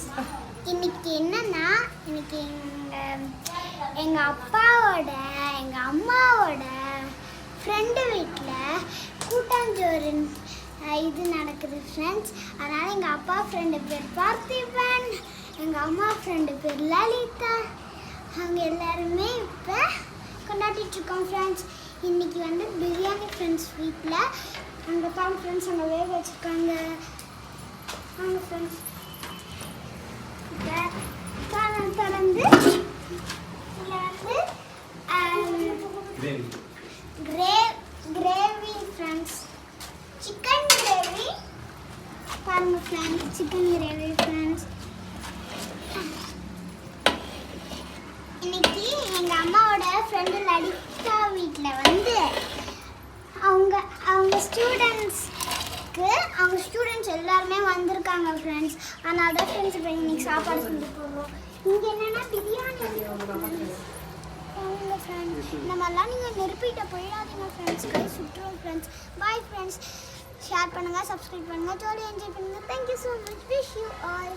Friends இன்னைக்கு என்னன்னா இன்னைக்கு எங்கள் எங்கள் அப்பாவோட எங்கள் அம்மாவோட ஃப்ரெண்டு வீட்டில் கூட்டாஞ்சோறு இது நடக்குது ஃப்ரெண்ட்ஸ் அதனால் எங்கள் அப்பா ஃப்ரெண்டு பேர் பார்த்திபன் எங்கள் அம்மா ஃப்ரெண்டு பேர் லலிதா. அவங்க எல்லாருமே இப்போ கொண்டாடிட்டு இருக்கோம் ஃப்ரெண்ட்ஸ் இன்னைக்கு வந்து பிரியாணி ஃப்ரெண்ட்ஸ் வீட்டில் அங்கே தான் ஃப்ரெண்ட்ஸ் அங்கே வேக வச்சுருக்காங்க. அவங்க ஃப்ரெண்ட்ஸ் காலம் திறந்து இதில் வந்து கிரேவி கிரே கிரேவி ஃப்ரெண்ட்ஸ் சிக்கன் கிரேவி பாருங்க ஃப்ரெண்ட்ஸ் சிக்கன் கிரேவி ஃப்ரெண்ட்ஸ் இன்னைக்கு எங்கள் அம்மாவோட ஃப்ரெண்டு லலிதா வீட்டில் வந்து அவங்க அவங்க ஸ்டூடெண்ட்ஸ்க்கு அவங்க ஸ்டூடெண்ட்ஸ் எல்லாருமே வந்திருக்காங்க ஃப்ரெண்ட்ஸ் அதனால தான் ஃப்ரெண்ட்ஸ் இப்போ இன்னைக்கு சாப்பாடு செஞ்சு போடுறோம் இங்கே என்னென்னா பிரியாணி அவங்க ஃப்ரெண்ட்ஸ் மாதிரிலாம் நீங்கள் நெருப்பிட்ட போயிடாதீங்க ஃப்ரெண்ட்ஸ் கை சுற்றுவோம் ஃப்ரெண்ட்ஸ் பாய் ஃப்ரெண்ட்ஸ் ஷேர் பண்ணுங்கள் சப்ஸ்கிரைப் பண்ணுங்கள் ஜோலி என்ஜாய் பண்ணுங்கள் thank you so much wish you all